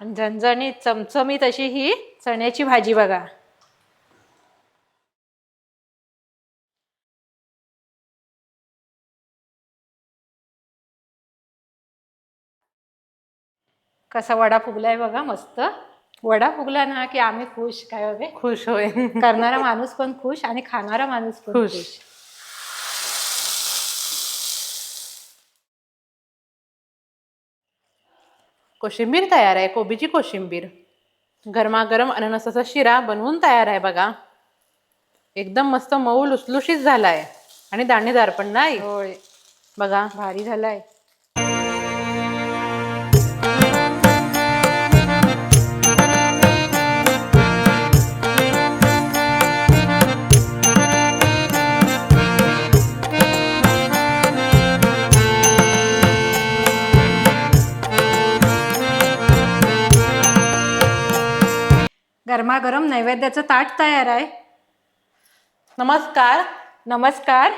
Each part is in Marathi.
आणि झणझणीत चमचमीत अशी ही चण्याची भाजी बघा. कसा वडा फुगलाय बघा मस्त. वडा फुगला ना की आम्ही खुश काय हवे खुश होईल करणारा माणूस पण खुश आणि खाणारा माणूस पण खुश. कोशिंबीर तयार आहे कोबीची कोशिंबीर. गरमागरम अननसाचा शिरा बनवून तयार आहे बघा. एकदम मस्त मऊ लुसलुशीत झालाय. आणि दाणेदार पण नाही? बघा. भारी झालाय. गरमागरम नैवेद्याचं ताट तयार आहे. नमस्कार. नमस्कार.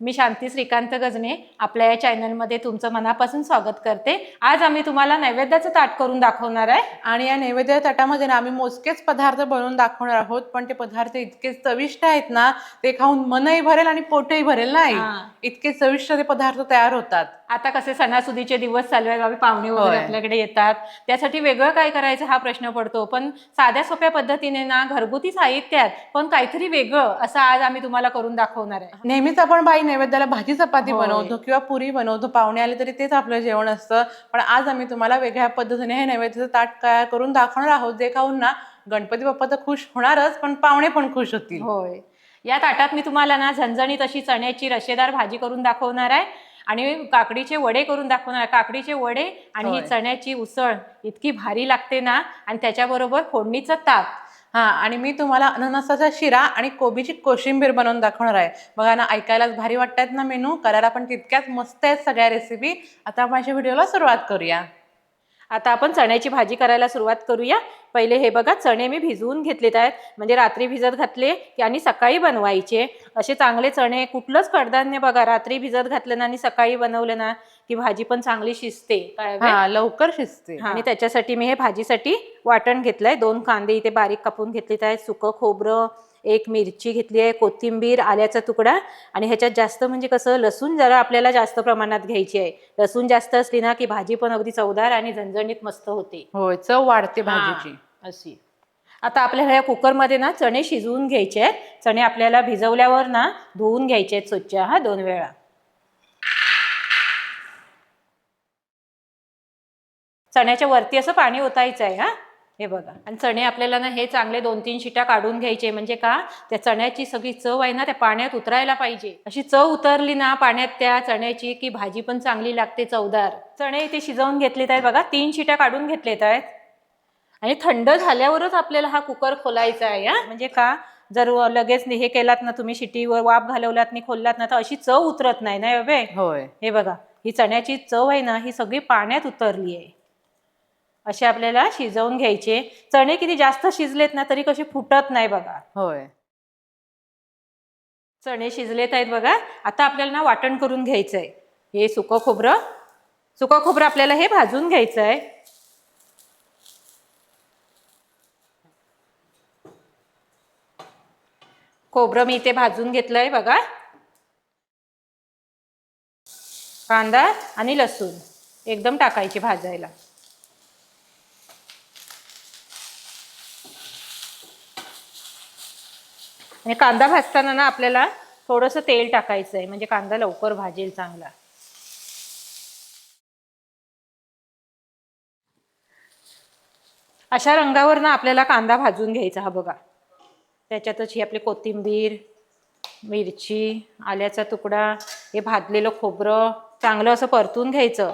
मी शांती श्रीकांत गजने आपल्या या चॅनलमध्ये तुमचं मनापासून स्वागत करते. आज आम्ही तुम्हाला नैवेद्याचं ताट करून दाखवणार आहे. आणि या नैवेद्य ताटामध्ये ना आम्ही मोजकेच पदार्थ बनवून दाखवणार आहोत. पण ते पदार्थ इतके चविष्ट आहेत ना ते खाऊन मनही भरेल आणि पोटही भरेल नाही. हा. इतके चविष्ट ते पदार्थ तयार होतात. आता कसे सणासुदीचे दिवस चालू आहेत गावी पाहुणे वगैरे. आपल्याकडे येतात. त्यासाठी वेगळं काय करायचं हा प्रश्न पडतो. पण साध्या सोप्या पद्धतीने ना घरगुती साहित्यात पण काहीतरी वेगळं असं आज आम्ही तुम्हाला करून दाखवणार आहे. नेहमीच आपण बाई नैवेद्याला भाजी चपाती. बनवतो किंवा पुरी बनवतो पाहुणे आले तरी तेच आपलं जेवण असतं. पण आज आम्ही तुम्हाला वेगळ्या पद्धतीने हे नैवेद्याचं ताट तयार करून दाखवणार आहोत. जे खाऊन ना गणपती बाप्पा तर खुश होणारच पण पाहुणे पण खुश होतील. होय. या ताटात मी तुम्हाला ना झणझणीत अशी चण्याची रशेदार भाजी करून दाखवणार आहे. आणि काकडीचे वडे करून दाखवणार. आहे काकडीचे वडे आणि ही. चण्याची उसळ. इतकी भारी लागते ना? आणि त्याच्याबरोबर फोडणीचं ताक. हा आणि मी तुम्हाला अननसाचा शिरा आणि कोबीची कोशिंबीर बनवून दाखवणार आहे. बघा ना ऐकायलाच भारी वाटतायत ना मेनू. करायला पण तितक्याच मस्त आहेत सगळ्या रेसिपी आता अशा व्हिडिओला सुरुवात करूया. आता आपण चण्याची भाजी करायला सुरुवात करूया. पहिले हे बघा चणे मी भिजवून घेतलेत आहेत. म्हणजे रात्री भिजत घातले की आणि सकाळी बनवायचे. असे चांगले चणे कुठलंच कडधान्य बघा रात्री भिजत घातलं ना आणि सकाळी बनवलं ना की भाजी पण चांगली शिजते. काय लवकर शिजते. आणि त्याच्यासाठी मी हे भाजीसाठी वाटण घेतलंय. दोन कांदे इथे बारीक कापून घेतलेत आहेत. सुकं खोबरं एक मिरची घेतली आहे कोथिंबीर आल्याचा तुकडा आणि ह्याच्यात जास्त म्हणजे कसं लसूण जरा आपल्याला जास्त प्रमाणात घ्यायची आहे. लसूण जास्त असली ना की भाजी पण अगदी चवदार आणि झणझणीत मस्त होते. होय चव वाढते भाजीची. अशी. आता आपल्याला या कुकरमध्ये ना चणे शिजवून घ्यायचे आहेत. चणे आपल्याला भिजवल्यावर ना धुवून घ्यायचे आहेत स्वच्छ हा दोन वेळा. चण्याच्या वरती असं पाणी ओतायचं आहे हा. हे बघा. आणि चणे आपल्याला ना हे चांगले दोन तीन शिट्या काढून घ्यायचे. म्हणजे का? त्या चण्याची सगळी चव आहे ना त्या पाण्यात उतरायला पाहिजे. अशी चव उतरली ना पाण्यात त्या चण्याची की भाजी पण चांगली लागते चवदार. चणे इथे शिजवून घेतलेत आहेत बघा. तीन शिट्या काढून घेतलेत आहेत. आणि थंड झाल्यावरच आपल्याला हा कुकर खोलायचा आहे हा. म्हणजे का? जर लगेच हे केलात ना तुम्ही शिटीवर वाफ घालवलात आणि खोललात ना तर अशी चव उतरत नाही ना होय. हे बघा. ही चण्याची चव आहे ना ही सगळी पाण्यात उतरली आहे. असे आपल्याला शिजवून घ्यायचे. चणे किती जास्त शिजलेत ना तरी कशी फुटत नाही बघा. होय. चणे शिजलेत आहेत बघा. आता आपल्याला ना वाटण करून घ्यायचं आहे हे सुकं खोबरं. सुकं खोबरं आपल्याला हे भाजून घ्यायचं आहे खोबरं मी इथे भाजून घेतलंय बघा. कांदा आणि लसूण. एकदम टाकायची भाजायला. आणि कांदा भाजताना ना आपल्याला थोडंसं तेल टाकायचं आहे म्हणजे कांदा लवकर भाजेल चांगला. अशा रंगावर ना आपल्याला कांदा भाजून घ्यायचा हा बघा. त्याच्यातच ही आपली कोथिंबीर मिरची आल्याचा तुकडा हे भाजलेलं खोबरं चांगलं असं परतून घ्यायचं.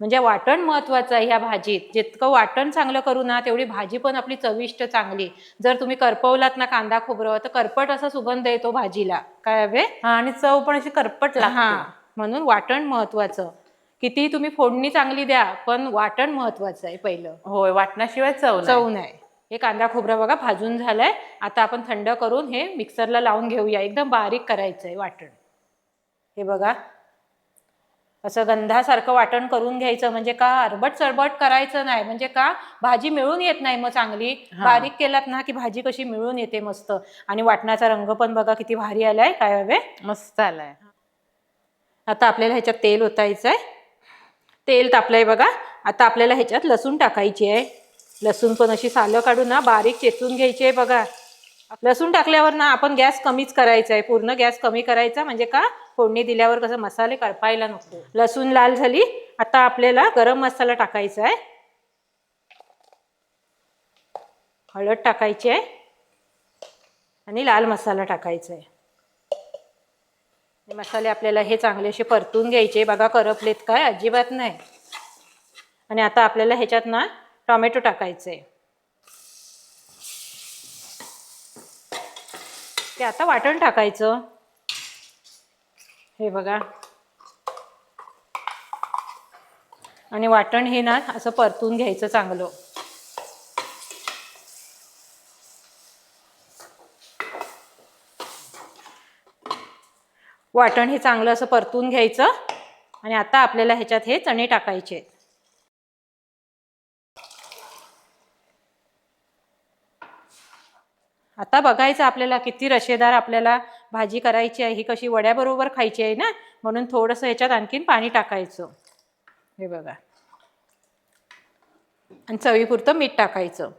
म्हणजे वाटण महत्वाचं आहे ह्या भाजीत. जितकं वाटण चांगलं करू ना तेवढी भाजी पण आपली चविष्ट चांगली. जर तुम्ही करपवलात ना कांदा खोबरं तर करपट असा सुगंध येतो भाजीला. काय हवे हा आणि चव पण अशी करपट हा. लागते. म्हणून वाटण महत्वाचं. किती तुम्ही फोडणी चांगली द्या पण वाटण महत्वाचं आहे पहिलं. होय वाटण्याशिवाय चव. चव नाही. हे कांदा खोबरा बघा भाजून झालाय. आता आपण थंड करून हे मिक्सरला लावून घेऊया. एकदम बारीक करायचं आहे वाटण. हे बघा असं गंधासारखं वाटण करून घ्यायचं म्हणजे का अरबट चरबट करायचं नाही? म्हणजे का भाजी मिळून येत नाही मग चांगली. बारीक केलात ना की भाजी कशी मिळून येते मस्त. आणि वाटणाचा रंग पण बघा किती भारी आलाय. काय हवे? मस्त आलाय. आता आपल्याला ह्याच्यात तेल ओतायचं आहे तेल तापलंय बघा. आता आपल्याला ह्याच्यात लसूण टाकायची आहे. लसूण पण अशी सालं काढून ना बारीक चेचून घ्यायची आहे बघा. लसूण टाकल्यावर ना आपण गॅस कमीच करायचा आहे. पूर्ण गॅस कमी करायचा म्हणजे का फोडणी दिल्यावर कसं मसाले करपायला नको. लसूण लाल झाली आता आपल्याला गरम मसाला टाकायचा आहे. हळद टाकायची आहे. आणि लाल मसाला टाकायचा आहे. मसाले आपल्याला हे चांगले असे परतून घ्यायचे. बघा करपलेत काय? अजिबात नाही. आणि आता आपल्याला ह्याच्यात ना टोमॅटो टाकायचे ते आता वाटण टाकायचं. हे बघा. आणि वाटण हे ना असं परतून घ्यायचं चांगलं. वाटण हे चांगलं असं परतून घ्यायचं आणि आता आपल्याला ह्याच्यात हे चणे टाकायचे. आता बघायचं आपल्याला किती रशेदार आपल्याला भाजी करायची आहे ही कशी वड्याबरोबर खायची आहे ना? म्हणून थोडंसं ह्याच्यात आणखीन पाणी टाकायचं. हे बघा. आणि चवीपुरतं मीठ टाकायचं.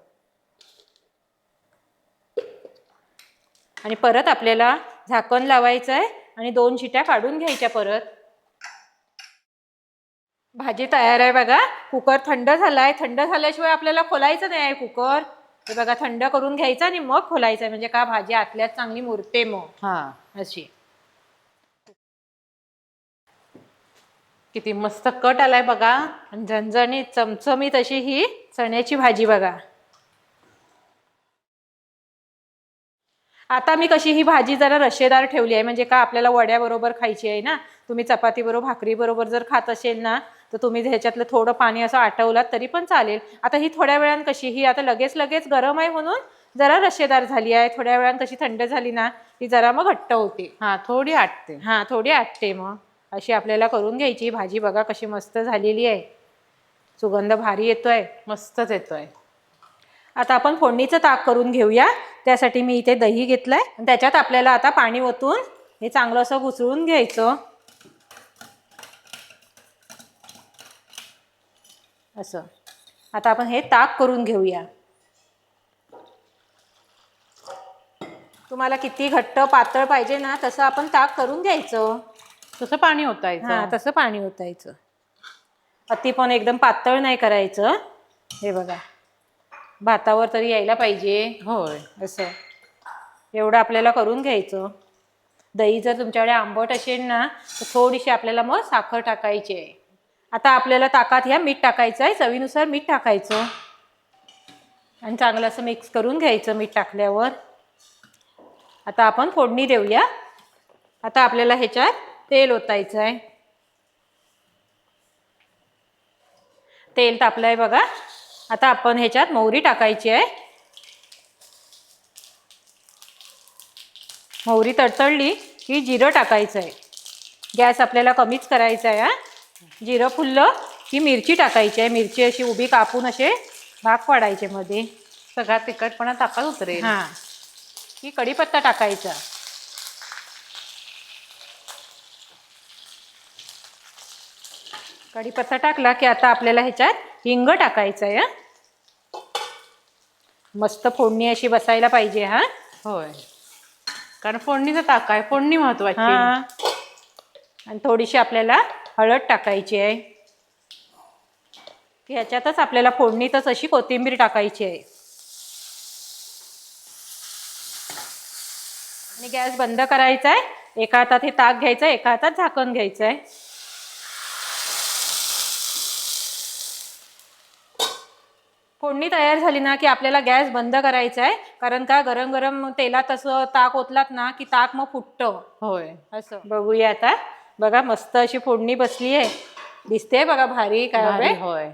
आणि परत आपल्याला झाकण लावायचं आहे आणि दोन शिट्या काढून घ्यायच्या परत. भाजी तयार आहे बघा. कुकर थंड झालाय. थंड झाल्याशिवाय आपल्याला खोलायचं नाही आहे कुकर. हे बघा थंड करून घ्यायचं आणि मग खोलायचं. म्हणजे का भाजी आतल्यात चांगली मुरते मग. हा. अशी. किती मस्त कट आलाय बघा. आणि झणझणीत चमचमीत अशी ही चण्याची भाजी बघा. आता मी कशी ही भाजी जरा रशेदार ठेवली आहे. म्हणजे का आपल्याला वड्याबरोबर खायची आहे ना? तुम्ही चपाती बरोबर भाकरी बरोबर जर खात असेल ना तर तुम्ही ह्याच्यातलं थोडं पाणी असं आटवलात तरी पण चालेल. आता ही थोड्या वेळानं कशी ही आता लगेच लगेच गरम आहे म्हणून जरा रशेदार झाली आहे. थोड्या वेळानं कशी थंड झाली ना ती जरा मग घट्ट होते. हा थोडी आटते. हां थोडी आटते मग. अशी आपल्याला करून घ्यायची. भाजी बघा कशी मस्त झालेली आहे. सुगंध भारी येतोय. मस्तच येतोय. आता आपण फोडणीचं ताक करून घेऊया. त्यासाठी मी इथे दही घेतलंय. आणि त्याच्यात आपल्याला आता पाणी ओतून हे चांगलं असं घुसळून घ्यायचं. असं. आता आपण हे ताक करून घेऊया. तुम्हाला किती घट्ट पातळ पाहिजे ना तसं आपण ताक करून घ्यायचं. तसं पाणी हा होतायचं तसं पाणी ओतायचं. अति पण एकदम पातळ नाही करायचं. हे बघा. भातावर तरी यायला पाहिजे. होय. असं. एवढं आपल्याला करून घ्यायचं. दही जर तुमच्याकडे आंबट असेल ना तर थोडीशी आपल्याला मग साखर टाकायची आहे. आता आपल्याला ताकात ह्या मीठ टाकायचं आहे. चवीनुसार मीठ टाकायचं. आणि चांगलं असं मिक्स करून घ्यायचं मीठ टाकल्यावर. आता आपण फोडणी देऊया. आता आपल्याला ह्याच्यात तेल ओतायचं आहे. तेल तापलंय बघा. आता आपण ह्याच्यात मोहरी टाकायची आहे. मोहरी तडतडली की जिरं टाकायचं आहे. गॅस आपल्याला कमीच करायचा आहे हा. जिरं फुललं की मिरची टाकायची आहे. मिरची अशी उभी कापून असे भाग पाडायचे मध्ये. सगळा तिखटपणा ताकात उतरेल. हां. की कढीपत्ता टाकायचा. कढीपत्ता टाकला की आता आपल्याला ह्याच्यात हिंग टाकायचं आहे. मस्त फोडणी अशी बसायला पाहिजे हा. होय. कारण फोडणीचं ताक आहे. फोडणी महत्वाची. हा. आणि थोडीशी आपल्याला हळद टाकायची आहे. ह्याच्यातच आपल्याला फोडणीतच अशी कोथिंबीर टाकायची आहे. आणि गॅस बंद करायचा आहे. एका हातात हे ताक घ्यायचं एका हातात झाकण घ्यायचं आहे. फोडणी तयार झाली ना की आपल्याला गॅस बंद करायचा आहे. कारण का गरम गरम तेलात असं ताक ओतलात ना की ताक मग फुटतं. होय. असं. बघूया आता. बघा मस्त अशी फोडणी बसली आहे. दिसते बघा भारी काय होय.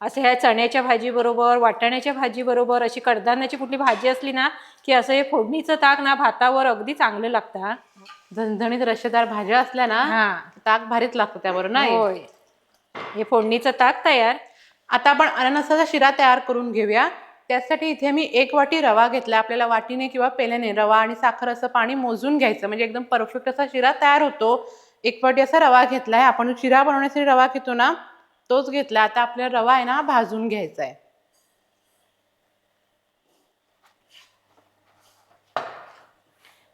असं ह्या चण्याच्या भाजीबरोबर वाटाण्याच्या भाजीबरोबर अशी कडधान्याची कुठली भाजी असली ना की असं हे फोडणीचं ताक ना भातावर अगदी चांगलं लागतं. झणझणीत रशेदार भाज्या असल्या ना हा. ताक भारीच लागतं त्यावर नाही? होय. हे फोडणीचं ताक तयार. आता आपण अननसाचा शिरा तयार करून घेऊया. त्यासाठी इथे मी एक वाटी रवा घेतला आपल्याला वाटीने किंवा पेल्याने रवा आणि साखर असं पाणी मोजून घ्यायचं. म्हणजे एकदम परफेक्ट असा शिरा तयार होतो. एक वाटी असा रवा घेतलाय. आपण शिरा बनवण्यासाठी रवा घेतो ना तोच घेतला. आता आपल्याला रवा आहे ना भाजून घ्यायचा आहे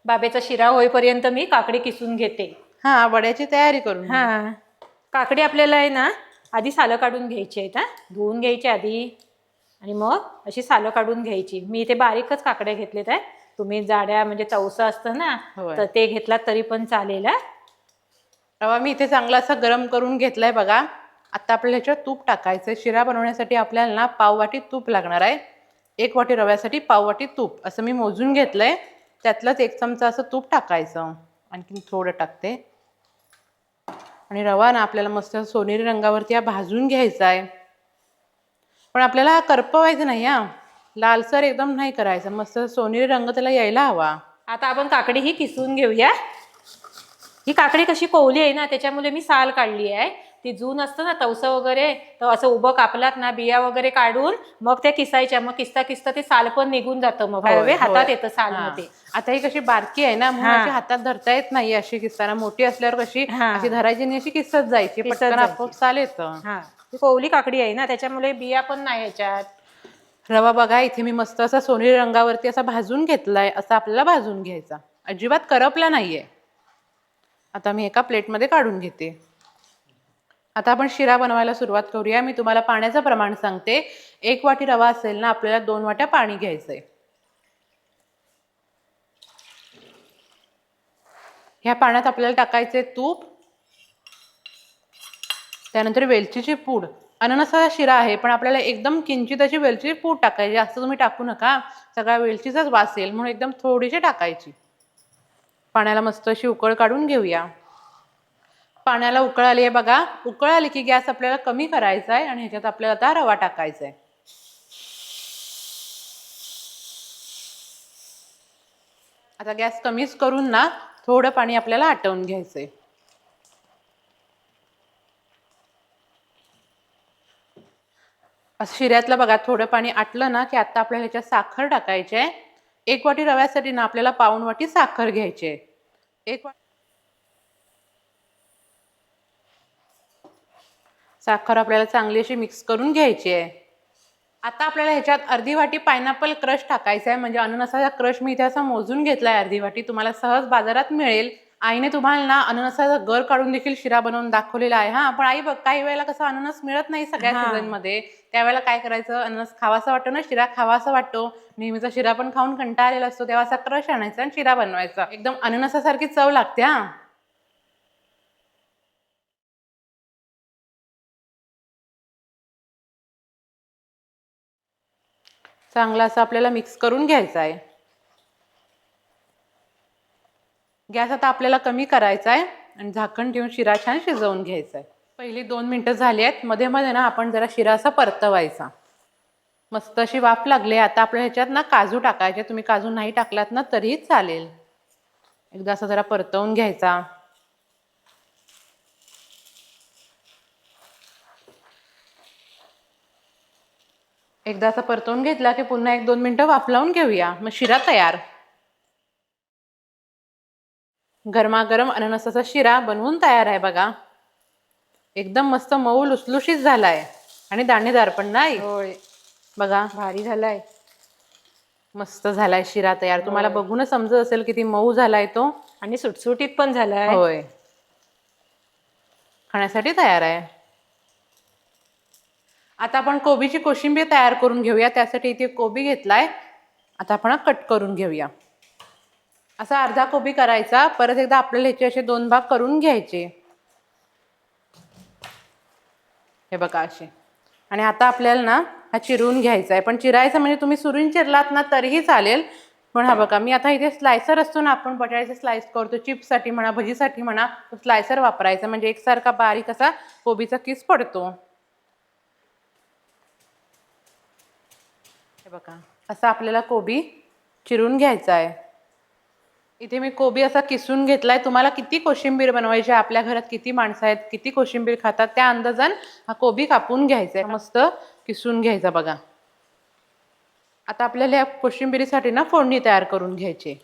बाबेचा शिरा होईपर्यंत मी काकडी किसून घेते. हा वड्याची तयारी करून. हा. काकडी आपल्याला आहे ना आधी सालं काढून घ्यायची आहेत हा. धुवून घ्यायची आधी. आणि मग अशी सालं काढून घ्यायची. मी इथे बारीकच काकड्या घेतलेत आहे तुम्ही जाड्या म्हणजे चौसा असतं ना होय. तर ते घेतलात तरी पण चालेल हा. रवा मी इथे चांगला असा गरम करून घेतलाय बघा. आता आपल्याला ह्याच्यात तूप टाकायचं शिरा बनवण्यासाठी आपल्याला ना पाव वाटी तूप लागणार आहे. एक वाटी रव्यासाठी पाव वाटी तूप. असं मी मोजून घेतलंय. त्यातलंच एक चमचा असं तूप टाकायचं. आणखीन थोडं टाकते. आणि रवा ना आपल्याला मस्त सोनेरी रंगावरती हा भाजून घ्यायचा आहे पण आपल्याला करपवायचं नाही हा. लालसर एकदम नाही करायचं. मस्त सोनेरी रंग त्याला यायला हवा. आता आपण काकडी ही किसून घेऊया. ही काकडी कशी कोवली आहे ना त्याच्यामुळे मी साल काढली आहे. ती जून असतं ना तवसं वगैरे तर असं उभं कापलात ना बिया वगैरे काढून मग त्या किसायच्या मग किसता किसता ते साल पण निघून जातं. मग होय, हातात. येतं साल हा. मध्ये आता ही कशी बारकी आहे ना म्हणून हा. अशी हातात धरता येत नाही अशी किस्ताना. मोठी असल्यावर कशी हा. अशी धरायची आणि अशी किस्सत जायची. किसत पटकन जायची. आपोआप चाल येतं. हा. कोवली काकडी आहे ना त्याच्यामुळे बिया पण नाही याच्यात रवा बघा इथे मी मस्त असा सोनेरी रंगावरती असा भाजून घेतलाय असा आपल्याला भाजून घ्यायचा. अजिबात करपला नाहीये. आता मी एका प्लेटमध्ये काढून घेते. आता आपण शिरा बनवायला सुरुवात करूया. मी तुम्हाला पाण्याचं प्रमाण सांगते. एक वाटी रवा असेल ना आपल्याला दोन वाट्या पाणी घ्यायचंय. ह्या पाण्यात आपल्याला टाकायचे तूप. त्यानंतर वेलचीची पूड. अननसाचा शिरा आहे पण आपल्याला एकदम किंचित अशी वेलचीची पूड टाकायची. जास्त तुम्ही टाकू नका. सगळ्या वेलचीचाच वास येईल म्हणून एकदम थोडीशी टाकायची. पाण्याला मस्त अशी उकळ काढून घेऊया. पाण्याला उकळ आली आहे बघा. उकळ आली की गॅस आपल्याला कमी करायचा आहे आणि ह्याच्यात आपल्याला आता रवा टाकायचा आहे. आता गॅस कमीच करून ना थोडं पाणी आपल्याला आटवून घ्यायचं आहे असं शिऱ्यातलं बघा थोडं पाणी आटलं ना की आता आपल्याला ह्याच्यात साखर टाकायची आहे. एक वाटी रव्यासाठी ना आपल्याला पाऊण वाटी साखर घ्यायची आहे. एक साखर आपल्याला चांगली अशी मिक्स करून घ्यायची आहे. आता आपल्याला ह्याच्यात अर्धी वाटी पायनॅपल क्रश टाकायचा आहे. म्हणजे अननसाचा क्रश मी इथे असा मोजून घेतलाय अर्धी वाटी. तुम्हाला सहज बाजारात मिळेल. आईने तुम्हाला ना अननसाचा गर काढून देखील शिरा बनवून दाखवलेला आहे. हा पण आई बघ काही वेळेला कसं अननस मिळत नाही सगळ्या हा. सीझनमध्ये त्यावेळेला काय करायचं अननस खावासा वाटतो ना शिरा खावासा वाटतो. नेहमीचा शिरा पण खाऊन कंटाळा आलेला असतो तेव्हा असा क्रश आणायचा आणि शिरा बनवायचा. एकदम अननसासारखी चव लागते हा. चांगला असं आपल्याला मिक्स करून घ्यायचा आहे. गॅस आता आपल्याला कमी करायचा आहे आणि झाकण ठेवून शिरा छान शिजवून घ्यायचा आहे पहिली दोन मिनटं झाली आहेत. मध्ये मध्ये ना आपण जरा शिरा असा परतवायचा. मस्त अशी वाफ लागली आता आपल्या ह्याच्यात ना काजू टाकायचे. तुम्ही काजू नाही टाकलात ना तरीही चालेल. एकदा असा जरा परतवून घ्यायचा. एकदा असं परतवून घेतला की पुन्हा एक दोन मिनटं वाफ लावून घेऊया. मग शिरा तयार. गरमागरम अननसाचा शिरा बनवून तयार आहे बघा. एकदम मस्त मऊ लुसलुशीत झालाय. आणि दाणेदार पण नाही? होय. बघा. भारी झालाय. मस्त झालाय शिरा तयार. तुम्हाला बघूनच समजत असेल किती मऊ झालाय तो. आणि सुटसुटीत पण झालाय. होय. खाण्यासाठी तयार आहे. आता आपण कोबीची कोशिंबीर तयार करून घेऊया. त्यासाठी इथे कोबी घेतलाय. आता आपण हा कट करून घेऊया. असा अर्धा कोबी करायचा परत एकदा आपल्याला ह्याचे असे दोन भाग करून घ्यायचे. हे बघा असे. आणि आता आपल्याला ना हा चिरून घ्यायचा आहे. पण चिरायचा म्हणजे तुम्ही सुरून चिरलात ना तरीही चालेल. पण हा बघा मी आता इथे स्लायसर असतो ना आपण बटाट्याचे स्लाइस करतो चिप्ससाठी म्हणा भजीसाठी म्हणा तो स्लायसर वापरायचा. म्हणजे एकसारखा बारीक असा कोबीचा किस पडतो. हे बघा असा आपल्याला कोबी चिरून घ्यायचा आहे. इथे मी कोबी असा किसून घेतलाय. तुम्हाला किती कोशिंबीर बनवायची आहे, आपल्या घरात किती माणसं आहेत? किती कोशिंबीर खातात? त्या अंदाजान हा कोबी कापून घ्यायचा आहे मस्त किसून घ्यायचा बघा. आता आपल्याला या कोशिंबिरीसाठी ना फोडणी तयार करून घ्यायची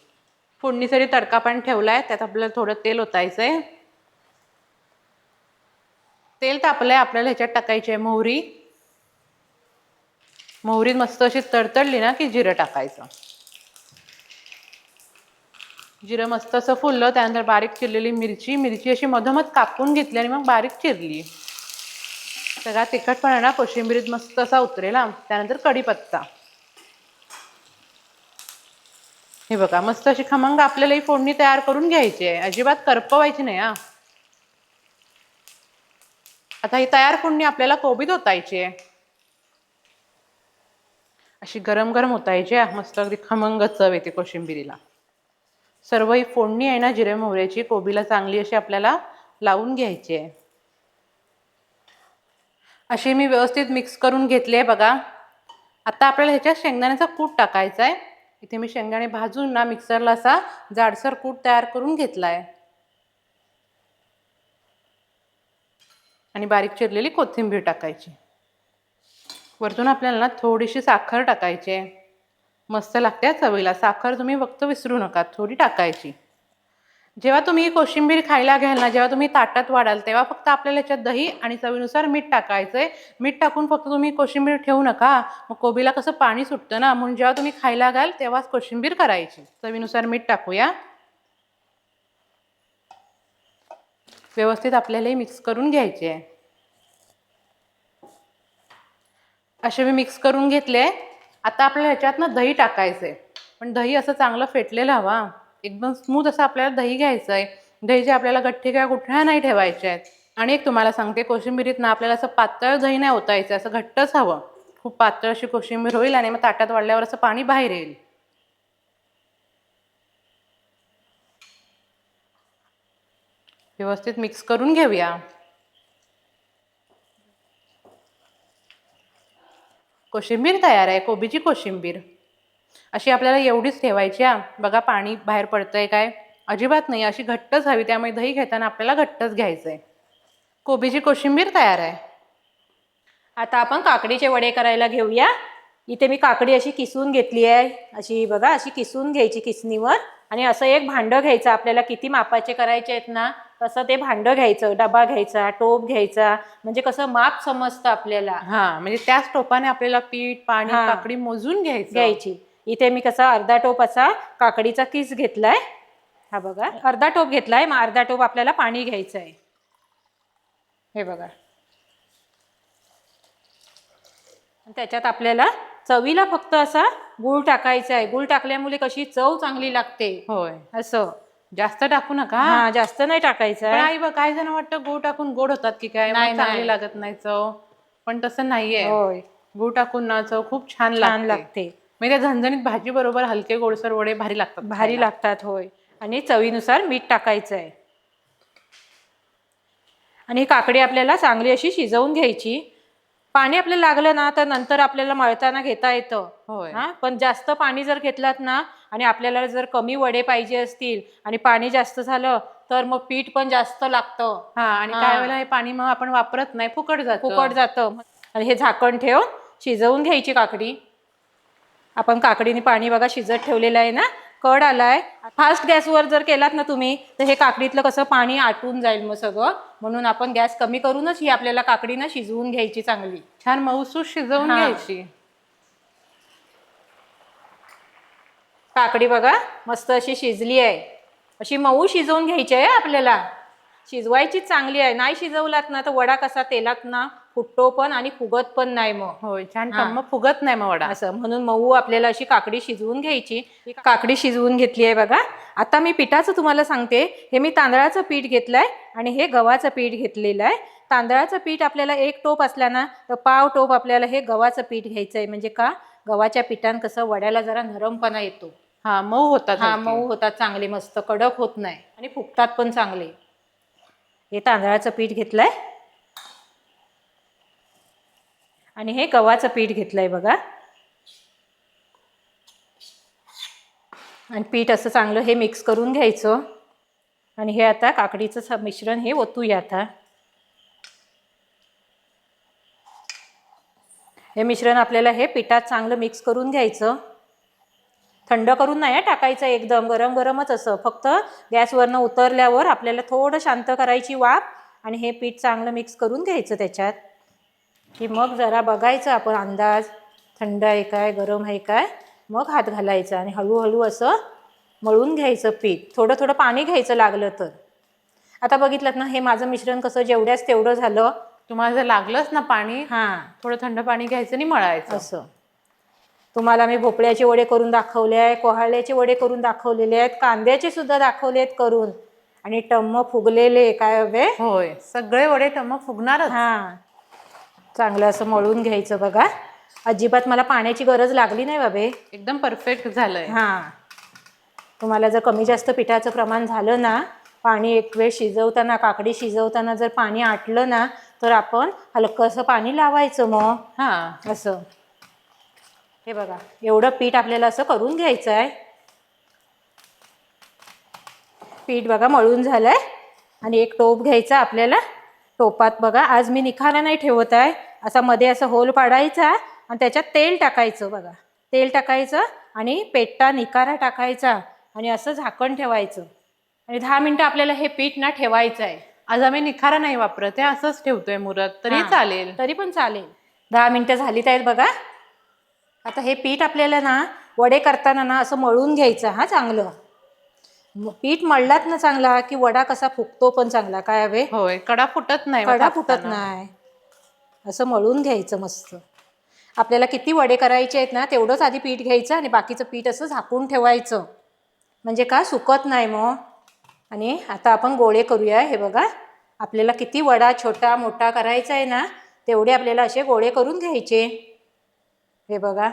फोडणीसाठी तडका पण ठेवलाय. त्यात आपल्याला थोडं तेल ओतायचं आहे तेल तापलंय आपल्याला ह्याच्यात टाकायची आहे मोहरी. मोहरी मस्त अशी तडतडली ना की जिरं टाकायचं. जिरं मस्त असं फुललं त्यानंतर बारीक चिरलेली मिरची. मिरची अशी मधोमध कापून घेतली आणि मग बारीक चिरली. सगळा तिखटपणा ना कोशिंबिरीत मस्त असा उतरेला. त्यानंतर कढीपत्ता. हे बघा मस्त अशी खमंग आपल्याला ही फोडणी तयार करून घ्यायची आहे. अजिबात करपवायची नाही हा. आता ही तयार फोडणी आपल्याला कोबीत ओतायची आहे. अशी गरम गरम ओतायची मस्त अगदी खमंग चव येते कोशिंबिरीला. सर्व ही फोडणी आहे ना जिरे मोहऱ्याची? कोबीला चांगली अशी आपल्याला लावून घ्यायची आहे. अशी मी व्यवस्थित मिक्स करून घेतली आहे बघा. आता आपल्याला ह्याच्यात शेंगदाण्याचा कूट टाकायचा आहे. इथे मी शेंगदाणे भाजून ना मिक्सरला असा जाडसर कूट तयार करून घेतला आहे आणि बारीक चिरलेली कोथिंबीर टाकायची. वरतून आपल्याला ना थोडीशी साखर टाकायची आहे. मस्त लागते चवीला. साखर तुम्ही फक्त विसरू नका थोडी टाकायची. जेव्हा तुम्ही ही कोशिंबीर खायला घ्याल ना जेव्हा तुम्ही ताटात वाढाल तेव्हा फक्त आपल्याला याच्यात दही आणि चवीनुसार मीठ टाकायचंय. मीठ टाकून फक्त तुम्ही कोशिंबीर ठेवू नका. मग कोबीला कसं पाणी सुटतं ना म्हणून जेव्हा तुम्ही खायला घाल तेव्हाच कोशिंबीर करायची. चवीनुसार मीठ टाकूया. व्यवस्थित आपल्याला हे मिक्स करून घ्यायचे आहे असे मी मिक्स करून घेतले. आता आपल्याला ह्याच्यात ना दही टाकायचं आहे पण दही असं चांगलं फेटलेलं हवा. एकदम स्मूथ असं आपल्याला दही घ्यायचं आहे दहीचे आपल्याला गठ्ठे किंवा गुठळ्या नाही ठेवायच्या आहेत. आणि एक तुम्हाला सांगते कोशिंबिरीत ना आपल्याला असं पातळ दही नाही ओतायचं असं घट्टच हवं. खूप पातळ अशी कोशिंबीर होईल आणि मग ताटात वाढल्यावर असं पाणी बाहेर येईल. व्यवस्थित मिक्स करून घेऊया. कोशिंबीर तयार आहे कोबीची कोशिंबीर. अशी आपल्याला एवढीच ठेवायची हा बघा पाणी बाहेर पडतंय काय? अजिबात नाही अशी घट्टच हवी त्यामुळे दही घेताना आपल्याला घट्टच घ्यायचं आहे कोबीची कोशिंबीर तयार आहे. आता आपण काकडीचे वडे करायला घेऊया. इथे मी काकडी अशी किसून घेतली आहे. अशी बघा अशी किसून घ्यायची किसणीवर. आणि असं एक भांडं घ्यायचं आपल्याला किती मापाचे करायचे आहेत ना तसं ते भांडं घ्यायचं डबा घ्यायचा टोप घ्यायचा म्हणजे कसं माप समजतं आपल्याला. हा म्हणजे त्याच टोपाने आपल्याला पीठ पाणी हा. काकडी मोजून घ्यायचं. घ्यायची. इथे मी कसा अर्धा टोप असा काकडीचा किस घेतलाय. हा बघा अर्धा टोप घेतलाय मग अर्धा टोप आपल्याला पाणी घ्यायचं आहे हे बघा. आणि त्याच्यात आपल्याला चवीला फक्त असा गुळ टाकायचा आहे. गुळ टाकल्यामुळे कशी चव चांगली लागते. होय. असं. जास्त टाकू नका. हा जास्त नाही टाकायचं. आहे आई बघ काही जण वाटतं गूळ टाकून गोड होतात की काय? मग नाही, चांगली नाही. लागत नाही चव. पण तसं नाहीये. होय. गूळ टाकून ना चव खूप छान छान लागते. लागते. म्हणजे त्या झणझणीत भाजी बरोबर हलके गोडसर वडे भारी लागतात भारी खायला. लागतात होय. आणि चवीनुसार मीठ टाकायचं आहे आणि ही काकडी आपल्याला चांगली अशी शिजवून घ्यायची. पाणी आपल्याला लागलं ना तर नंतर आपल्याला मळताना घेता येतं. होय. हा? पण जास्त पाणी जर घेतलात ना आणि आपल्याला जर कमी वडे पाहिजे असतील आणि पाणी जास्त झालं तर मग पीठ पण जास्त लागतं. हा आणि हा. काय वेळेला हे पाणी मग आपण वापरत नाही फुकट जात. फुकट जातं. आणि हे झाकण ठेवून शिजवून घ्यायची काकडी. आपण काकडीने पाणी बघा शिजत ठेवलेलं आहे ना? कड आलाय. फास्ट गॅसवर जर केलात ना तुम्ही तर हे काकडीतलं कसं पाणी आटून जाईल मग सगळं. म्हणून आपण गॅस कमी करूनच ही आपल्याला काकडी ना शिजवून घ्यायची चांगली. छान मऊसूत शिजवून हा. घ्यायची. काकडी बघा मस्त अशी शिजली आहे. अशी मऊ शिजवून घ्यायची आहे आपल्याला. शिजवायची चांगली आहे. नाही शिजवलात ना तर वडा कसा तेलात ना फुटतो पण आणि फुगत पण नाही मग. होय छान. हा. मग फुगत नाही मग वडा. असं. म्हणून मऊ आपल्याला अशी काकडी शिजवून घ्यायची. ही काकडी शिजवून घेतली आहे बघा. आता मी पिठाचं तुम्हाला सांगते. हे मी तांदळाचं पीठ घेतलंय आणि हे गव्हाचं पीठ घेतलेलं आहे. तांदळाचं पीठ आपल्याला एक टोप असला ना तर पाव टोप आपल्याला हे गव्हाचं पीठ घ्यायचं आहे म्हणजे का? गव्हाच्या पिठान कसं वड्याला जरा नरमपणा येतो. हा मऊ होतात हा. मऊ होतात चांगले मस्त कडक होत नाही. आणि फुगतात पण चांगले. हे तांदळाचं पीठ घेतलंय. आणि हे गव्हाचं पीठ घेतलं आहे बघा. आणि पीठ असं चांगलं हे मिक्स करून घ्यायचं. आणि हे आता काकडीचं स- मिश्रण हे ओतूया आता. हे मिश्रण आपल्याला हे पिठात चांगलं मिक्स करून घ्यायचं. थंड करून नाही टाकायचं एकदम. गरम गरमच असं. फक्त गॅसवरनं उतरल्यावर आपल्याला थोडं शांत करायची वाफ आणि हे पीठ चांगलं मिक्स करून घ्यायचं त्याच्यात. की मग जरा बघायचं आपण अंदाज थंड आहे काय गरम आहे काय मग हात घालायचा आणि हळूहळू असं मळून घ्यायचं पीठ. थोडं थोडं पाणी घ्यायचं लागलं तर. आता बघितलं ना हे माझं मिश्रण कसं जेवढ्याच तेवढं झालं. तुम्हाला जर लागलंच ना पाणी हां. थोडं थंड पाणी घ्यायचं आणि मळायचं. असं. तुम्हाला मी भोपळ्याचे वडे करून दाखवले आहे कोहाळ्याचे वडे करून दाखवलेले आहेत कांद्याचे सुद्धा दाखवले आहेत करून. आणि टम्म फुगलेले काय हवे होय. सगळे वडे तर मग फुगणारच. हां. चांगलं असं मळून घ्यायचं बघा. अजिबात मला पाण्याची गरज लागली नाही बाबे. एकदम परफेक्ट झालंय. हां. तुम्हाला जर कमी जास्त पिठाचं प्रमाण झालं ना पाणी एक वेळ शिजवताना काकडी शिजवताना जर पाणी आटलं ना तर आपण हलकंसं पाणी लावायचं मग. हा. असं. हे बघा एवढं पीठ आपल्याला असं करून घ्यायचं आहे पीठ बघा मळून झालंय. आणि एक टोप घ्यायचा आपल्याला. टोपात बघा आज मी निखारा नाही ठेवत आहे. असा मध्ये असं होल पाडायचा आणि त्याच्यात तेल टाकायचं बघा. तेल टाकायचं आणि पेटा निकारा टाकायचा आणि असं झाकण ठेवायचं. आणि दहा मिनटं आपल्याला हे पीठ ना ठेवायचं आहे आज आम्ही निखारा नाही वापरत आहे असंच ठेवतोय मुरत. तरी हां. चालेल. तरी पण चालेल. दहा मिनटं झाली आहेत बघा. आता हे पीठ आपल्याला ना वडे करताना ना असं मळून घ्यायचं हा चांगलं. म- पीठ मळलात ना चांगला की वडा कसा फुगतो पण चांगला काय हवे? होय कडा फुटत नाही कडा फुटत. नाही. असं मळून घ्यायचं मस्त. आपल्याला किती वडे करायचे आहेत ना तेवढंच आधी पीठ घ्यायचं आणि बाकीचं पीठ असं झाकून ठेवायचं. म्हणजे का सुकत नाही मग आणि आता आपण गोळे करूया. हे बघा आपल्याला किती वडा छोटा मोठा करायचा आहे ना तेवढे आपल्याला असे गोळे करून घ्यायचे. हे बघा.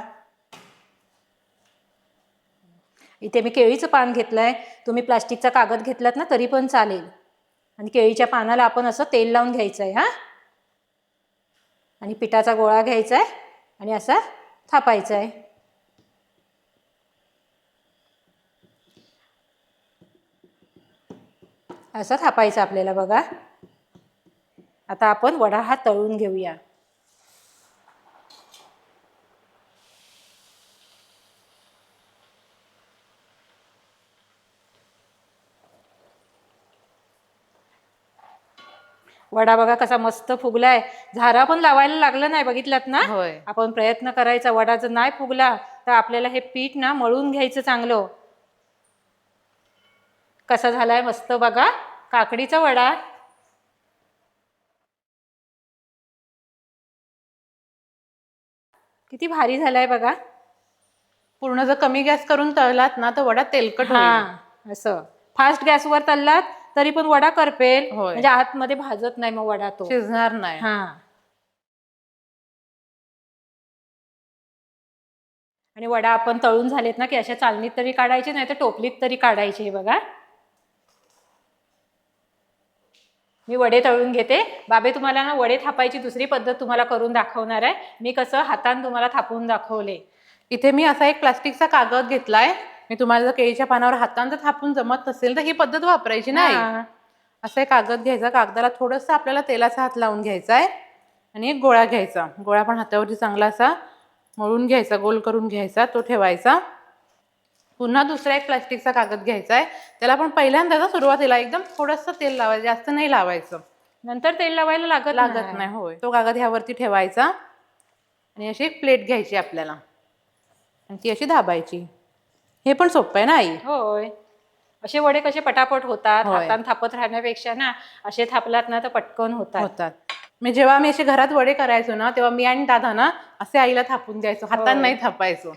इथे मी केळीचं पान घेतलं आहे तुम्ही प्लास्टिकचा कागद घेतलात ना तरी पण चालेल. आणि केळीच्या पानाला आपण असं तेल लावून घ्यायचं आहे हां? आणि पिठाचा गोळा घ्यायचा आहे आणि असा थापायचा आहे असं थापायचं आपल्याला बघा. आता आपण वडा हा तळून घेऊया. वडा बघा कसा मस्त फुगलाय. झारा पण लावायला लागलं नाही बघितलात ना? होय. आपण प्रयत्न करायचा वडा जर नाही फुगला तर आपल्याला हे पीठ ना मळून घ्यायचं चांगलं. कसा झालाय मस्त बघा. काकडीचा वडा. किती भारी झालाय बघा. पूर्ण जर कमी गॅस करून तळलात ना तर वडा तेलकट होईल. हा असं. फास्ट गॅसवर तळलात तरी पण वडा करपेल. होय. म्हणजे आतमध्ये भाजत नाही मग वडा तो. शिजणार नाही. हा. आणि वडा आपण तळून झालेत ना की अशा चालणीत तरी काढायचे नाही तर टोपलीत तरी काढायचे हे बघा. मी वडे तळून घेते. बाबे तुम्हाला ना वडे थापायची दुसरी पद्धत तुम्हाला करून दाखवणार आहे. मी कसं हातान तुम्हाला थापून दाखवले. इथे मी असा एक प्लास्टिकचा कागद घेतलाय. मी तुम्हाला जर केळीच्या पानावर जर थापून जमत नसेल तर ही पद्धत वापरायची नाही. असा एक कागद घ्यायचा कागदाला थोडंसं आपल्याला तेलाचा हात लावून घ्यायचा आहे आणि एक गोळा घ्यायचा. गोळा पण हातावरती चांगला असा मळून घ्यायचा गोल करून घ्यायचा तो ठेवायचा. पुन्हा दुसरा एक प्लास्टिकचा कागद घ्यायचा आहे. त्याला पण पहिल्यांदा सुरुवातीला एकदम थोडंसं तेल लावायचं जास्त नाही लावायचं. नंतर तेल लावायला लागत लागत नाही होय. तो कागद ह्यावरती ठेवायचा आणि अशी एक प्लेट घ्यायची आपल्याला. आणि ती अशी दाबायची. हे पण सोपं आहे ना आई? होय. असे वडे कसे पटापट होतात होय. हातान थापत राहण्यापेक्षा ना असे थापलात ना तर पटकन होतात. होतात. मी जेव्हा मी असे घरात वडे करायचो ना तेव्हा मी आणि दादा ना असे आईला थापून द्यायचो. हाताने होय. नाही थापायचो.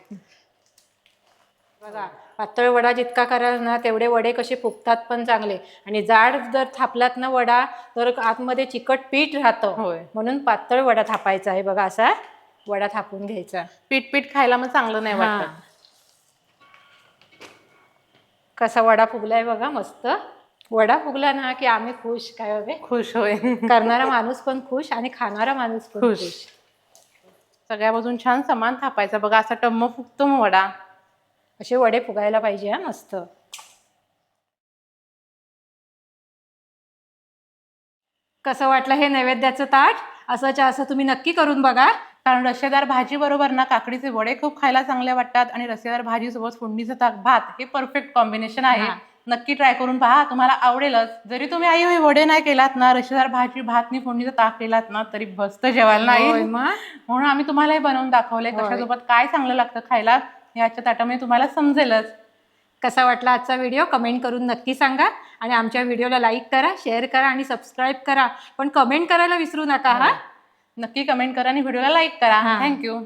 बघा पातळ वडा जितका कराल ना तेवढे वडे कसे फुगतात पण चांगले. आणि जाड जर थापलात ना वडा तर आतमध्ये चिकट पीठ राहतं. होय. म्हणून पातळ वडा थापायचा आहे. बघा असा वडा थापून घ्यायचा. पीठ पीठ खायला मग चांगलं नाही वाटत. कसा वडा फुगलाय बघा मस्त. वडा फुगला ना की आम्ही खुश काय हवे खुश होय. करणारा माणूस पण खुश आणि खाणारा माणूस पण खुश. खुश. सगळ्या बाजून छान समान थापायचा. बघा असा टम्म फुगतो मग वडा. असे वडे फुगायला पाहिजे हा मस्त. कसं वाटलं हे नैवेद्याचं ताट? असंच्या असं तुम्ही नक्की करून बघा. कारण रस्सेदार भाजी बरोबर ना काकडीचे वडे खूप खायला चांगले वाटतात आणि रस्सेदार भाजी सोबत फोडणीचं ताक भात हे परफेक्ट कॉम्बिनेशन आहे. हा. नक्की ट्राय करून पहा. तुम्हाला आवडेलच. जरी तुम्ही आई हे वडे नाही केलात ना रस्सेदार भाजी भातनी फोडणीचं ताक केलात ना तरी बसत जेवायला नाही. म्हणून आम्ही तुम्हाला हे बनवून दाखवले. कशासोबत काय चांगलं लागतं खायला याच्या ताटामध्ये तुम्हाला समजेलच. कसा वाटला आजचा व्हिडिओ कमेंट करून नक्की सांगा. आणि आमच्या व्हिडिओला लाईक करा शेअर करा आणि सबस्क्राईब करा. पण कमेंट करायला विसरू नका हा. नक्की कमेंट करा आणि व्हिडिओला लाईक करा हा. थँक्यू